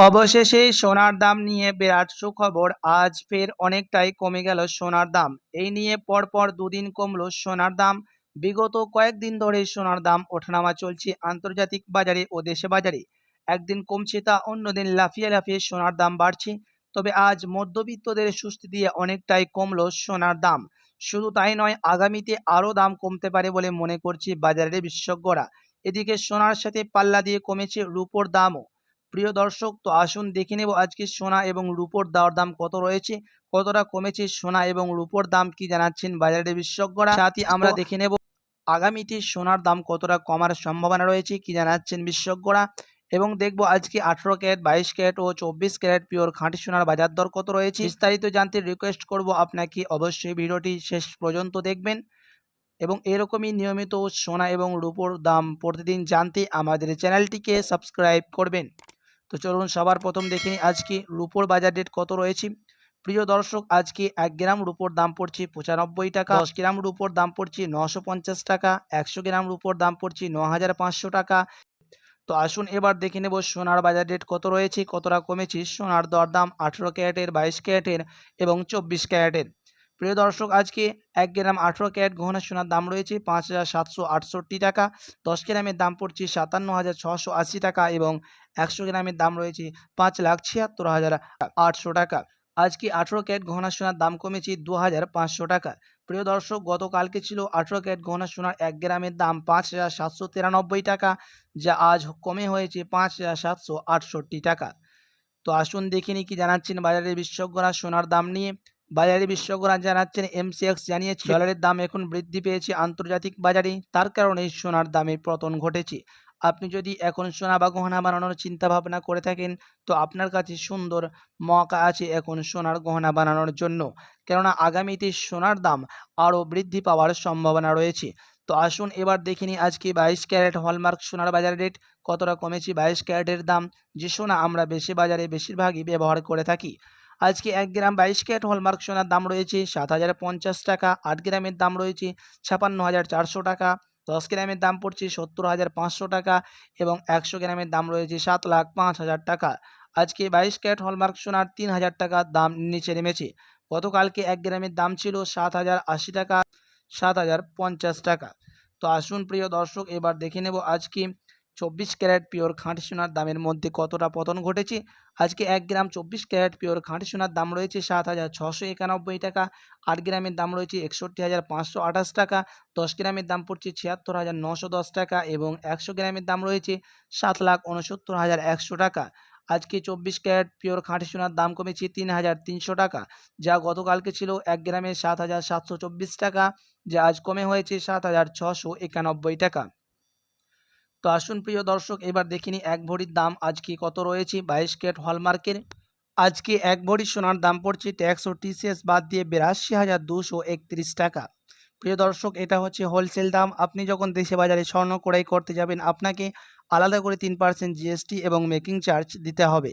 অবশেষে সোনার দাম নিয়ে বিরাট সুখবর, আজ ফের অনেকটাই কমে গেল সোনার দাম। এই নিয়ে পরপর দুদিন কমলো সোনার দাম। বিগত কয়েকদিন ধরে সোনার দাম ওঠানামা চলছে আন্তর্জাতিক বাজারে ও দেশে বাজারে। একদিন কমছে তা, অন্যদিন লাফিয়ে লাফিয়ে সোনার দাম বাড়ছে। তবে আজ মধ্যবিত্তদের সুস্থি দিয়ে অনেকটাই কমলো সোনার দাম। শুধু তাই নয়, আগামীতে আরও দাম কমতে পারে বলে মনে করছে বাজারের বিশেষজ্ঞরা। এদিকে সোনার সাথে পাল্লা দিয়ে কমেছে রূপোর দামও। প্রিয় দর্শক তো আসুন দেখে নেব আজকে সোনা এবং রূপোর দেওয়ার দাম কত রয়েছে কতটা কমেছে সোনা এবং রূপোর দাম কি জানাচ্ছেন বাজারের বিশেষজ্ঞরা। সাথে আমরা দেখে নেব আগামীতে সোনার দাম কতটা কমার সম্ভাবনা রয়েছে কি জানাচ্ছেন বিশেষজ্ঞরা। এবং দেখব আজকে আঠেরো ক্যারেট বাইশ ক্যারেট ও চব্বিশ ক্যারেট পিওর খাঁটি সোনার বাজার দর কত রয়েছে। বিস্তারিত জানতে রিকোয়েস্ট করব আপনাকে অবশ্যই ভিডিওটি শেষ পর্যন্ত দেখবেন। এবং এরকমই নিয়মিত সোনা এবং রূপোর দাম প্রতিদিন জানতে আমাদের চ্যানেলটিকে সাবস্ক্রাইব করবেন। তো চলুন সবার প্রথম দেখে আজকে রুপোর বাজার রেট কত রয়েছে। প্রিয় দর্শক আজকে এক গ্রাম রুপোর দাম পড়ছে পঁচানব্বই টাকা, দশ গ্রাম রুপোর দাম পড়ছে নশো পঞ্চাশ টাকা, একশো গ্রাম রুপোর দাম পড়ছে ন হাজার পাঁচশো টাকা। তো আসুন এবার দেখে নেব সোনার বাজার রেট কত রয়েছে, কতটা কমেছে, সোনার দরদাম আঠেরো ক্যারেটের, বাইশ ক্যারেটের এবং চব্বিশ ক্যারেটের। প্রিয় দর্শক, আজকে এক গ্রাম আঠেরো ক্যারেট গহনা সোনার দাম রয়েছে পাঁচ হাজার সাতশো আটষট্টি টাকা। দশ গ্রামের দাম পড়ছে সাতান্ন হাজার ছশো আশি টাকা এবং একশো গ্রামের দাম রয়েছে পাঁচ লাখ ছিয়াত্তর হাজার আটশো টাকা। আজকে আঠেরো ক্যারেট গহনা সোনার দাম কমেছে দু হাজার পাঁচশো টাকা। প্রিয় দর্শক, গতকালকে ছিল আঠেরো ক্যারেট গহনা সোনার এক গ্রামের দাম পাঁচ হাজার সাতশো তিরানব্বই টাকা, যা আজ কমে হয়েছে পাঁচ হাজার সাতশো আটষট্টি টাকা। তো আসুন দেখে নিই কি জানাচ্ছেন বাজারের বিশেষজ্ঞরা সোনার দাম নিয়ে। বাজারে বিশেষজ্ঞরা জানাচ্ছেন, এমসিএক্স জানিয়েছে, ডলারের দাম এখন বৃদ্ধি পেয়েছে আন্তর্জাতিক বাজারে। তার কারণে সোনার দামে পতন ঘটেছে। আপনি যদি এখন সোনা বা গহনা বানানোর চিন্তা ভাবনা করে থাকেন, তো আপনার কাছে সুন্দর মকা আছে এখন সোনার গহনা বানানোর জন্য। কেননা আগামীতে সোনার দাম আরও বৃদ্ধি পাওয়ার সম্ভাবনা রয়েছে। তো আসুন এবার দেখে নিই আজকে বাইশ ক্যারেট হলমার্ক সোনার বাজার রেট কতটা কমেছে। বাইশ ক্যারেটের দাম, যে সোনা আমরা বেশি বাজারে বেশিরভাগই ব্যবহার করে থাকি। আজকে এক গ্রাম বাইশ ক্যারেট হলমার্ক সোনার দাম রয়েছে সাত হাজার পঞ্চাশ টাকা, আট গ্রামের দাম রয়েছে ছাপান্ন হাজার চারশো টাকা, দশ গ্রামের দাম পড়ছে সত্তর হাজার পাঁচশো টাকা এবং একশো গ্রামের দাম রয়েছে সাত লাখ পাঁচ হাজার টাকা। আজকে বাইশ ক্যারেট হলমার্ক সোনার তিন হাজার টাকা দাম নিচে নেমেছে। গতকালকে এক গ্রামের দাম ছিল সাত হাজার আশি টাকা, সাত হাজার পঞ্চাশ টাকা। তো আসুন প্রিয় দর্শক, এবার দেখে নেব আজকে চব্বিশ ক্যারেট পিওর খাঁটি সোনার দামের মধ্যে কতটা পতন ঘটেছে? আজকে এক গ্রাম চব্বিশ ক্যারেট পিওর খাঁটি সোনার দাম রয়েছে সাত হাজার ছশো একানব্বই টাকা। আট গ্রামের দাম রয়েছে একষট্টি হাজার পাঁচশো আঠাশ টাকা। দশ গ্রামের দাম পড়ছে ছিয়াত্তর হাজার নশো দশ টাকা এবং একশো গ্রামের দাম রয়েছে সাত লাখ উনসত্তর হাজার একশো টাকা। আজকে চব্বিশ ক্যারেট পিওর খাঁটি সোনার দাম কমেছে তিন হাজার তিনশো টাকা, যা গতকালকে ছিল এক গ্রামে সাত হাজার সাতশো চব্বিশ টাকা, যা আজ কমে হয়েছে সাত হাজার ছশো একানব্বই টাকা। তো আসুন প্রিয় দর্শক, এবার দেখিনি এক ভরির দাম আজকে কত রয়েছে? বাইশ কেট হলমার্কের, আজকে এক ভরি সোনার দাম পড়ছে ট্যাক্স ও টিসিএস বাদ দিয়ে বিরাশি হাজার দুশো একত্রিশ টাকা। প্রিয় দর্শক, এটা হচ্ছে হোলসেল দাম। আপনি যখন দেশে বাজারে স্বর্ণ ক্রয় করতে যাবেন, আপনাকে আলাদা করে তিন পার্সেন্ট জিএসটি এবং মেকিং চার্জ দিতে হবে।